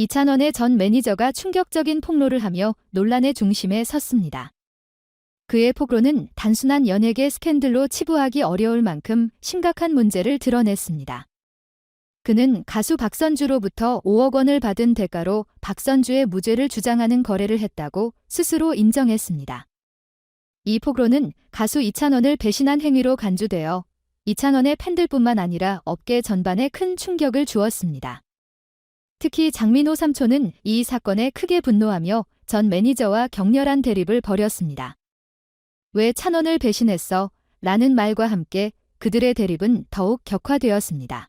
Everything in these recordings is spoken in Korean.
이찬원의 전 매니저가 충격적인 폭로를 하며 논란의 중심에 섰습니다. 그의 폭로는 단순한 연예계 스캔들로 치부하기 어려울 만큼 심각한 문제를 드러냈습니다. 그는 가수 박선주로부터 5억 원을 받은 대가로 박선주의 무죄를 주장하는 거래를 했다고 스스로 인정했습니다. 이 폭로는 가수 이찬원을 배신한 행위로 간주되어 이찬원의 팬들뿐만 아니라 업계 전반에 큰 충격을 주었습니다. 특히 장민호 삼촌은 이 사건에 크게 분노하며 전 매니저와 격렬한 대립을 벌였습니다. 왜 찬원을 배신했어? 라는 말과 함께 그들의 대립은 더욱 격화되었습니다.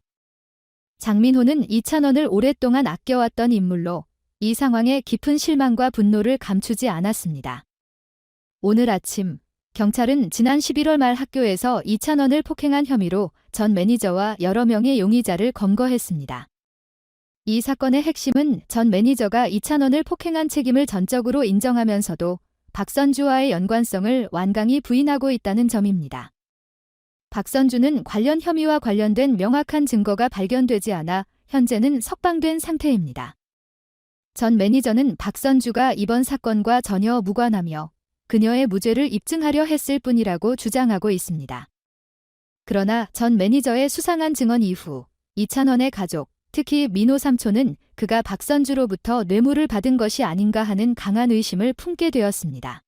장민호는 이찬원을 오랫동안 아껴왔던 인물로 이 상황에 깊은 실망과 분노를 감추지 않았습니다. 오늘 아침 경찰은 지난 11월 말 학교에서 이찬원을 폭행한 혐의로 전 매니저와 여러 명의 용의자를 검거했습니다. 이 사건의 핵심은 전 매니저가 이찬원을 폭행한 책임을 전적으로 인정하면서도 박선주와의 연관성을 완강히 부인하고 있다는 점입니다. 박선주는 관련 혐의와 관련된 명확한 증거가 발견되지 않아 현재는 석방된 상태입니다. 전 매니저는 박선주가 이번 사건과 전혀 무관하며 그녀의 무죄를 입증하려 했을 뿐이라고 주장하고 있습니다. 그러나 전 매니저의 수상한 증언 이후 이찬원의 가족, 특히 민호 삼촌은 그가 박선주로부터 뇌물을 받은 것이 아닌가 하는 강한 의심을 품게 되었습니다.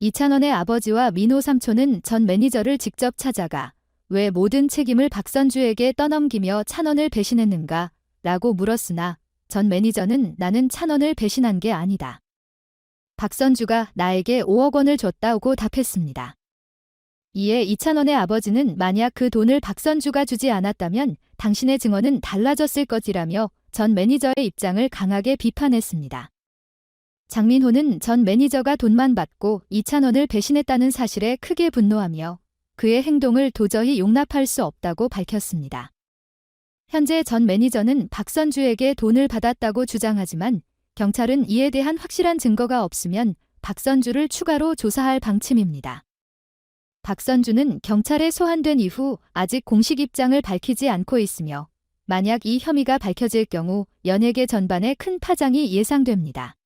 이찬원의 아버지와 민호 삼촌은 전 매니저를 직접 찾아가 왜 모든 책임을 박선주에게 떠넘기며 찬원을 배신했는가 라고 물었으나 전 매니저는 나는 찬원을 배신한 게 아니다. 박선주가 나에게 5억 원을 줬다고 답했습니다. 이에 이찬원의 아버지는 만약 그 돈을 박선주가 주지 않았다면 당신의 증언은 달라졌을 것이라며 전 매니저의 입장을 강하게 비판했습니다. 장민호는 전 매니저가 돈만 받고 이찬원을 배신했다는 사실에 크게 분노하며 그의 행동을 도저히 용납할 수 없다고 밝혔습니다. 현재 전 매니저는 박선주에게 돈을 받았다고 주장하지만 경찰은 이에 대한 확실한 증거가 없으면 박선주를 추가로 조사할 방침입니다. 박선주는 경찰에 소환된 이후 아직 공식 입장을 밝히지 않고 있으며 만약 이 혐의가 밝혀질 경우 연예계 전반에 큰 파장이 예상됩니다.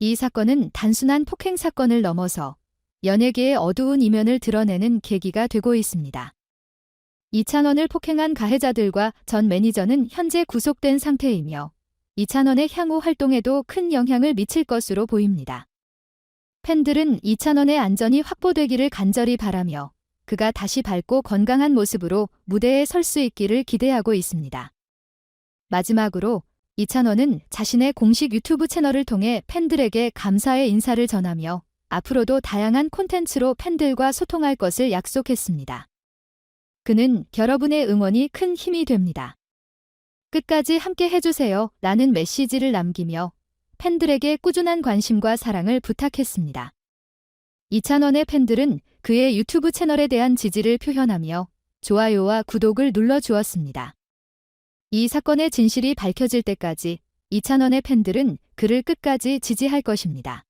이 사건은 단순한 폭행 사건을 넘어서 연예계의 어두운 이면을 드러내는 계기가 되고 있습니다. 이찬원을 폭행한 가해자들과 전 매니저는 현재 구속된 상태이며 이찬원의 향후 활동에도 큰 영향을 미칠 것으로 보입니다. 팬들은 이찬원의 안전이 확보되기를 간절히 바라며 그가 다시 밝고 건강한 모습으로 무대에 설 수 있기를 기대하고 있습니다. 마지막으로 이찬원은 자신의 공식 유튜브 채널을 통해 팬들에게 감사의 인사를 전하며 앞으로도 다양한 콘텐츠로 팬들과 소통할 것을 약속했습니다. 그는 여러분의 응원이 큰 힘이 됩니다. 끝까지 함께 해주세요 라는 메시지를 남기며 팬들에게 꾸준한 관심과 사랑을 부탁했습니다. 이찬원의 팬들은 그의 유튜브 채널에 대한 지지를 표현하며 좋아요와 구독을 눌러주었습니다. 이 사건의 진실이 밝혀질 때까지 이찬원의 팬들은 그를 끝까지 지지할 것입니다.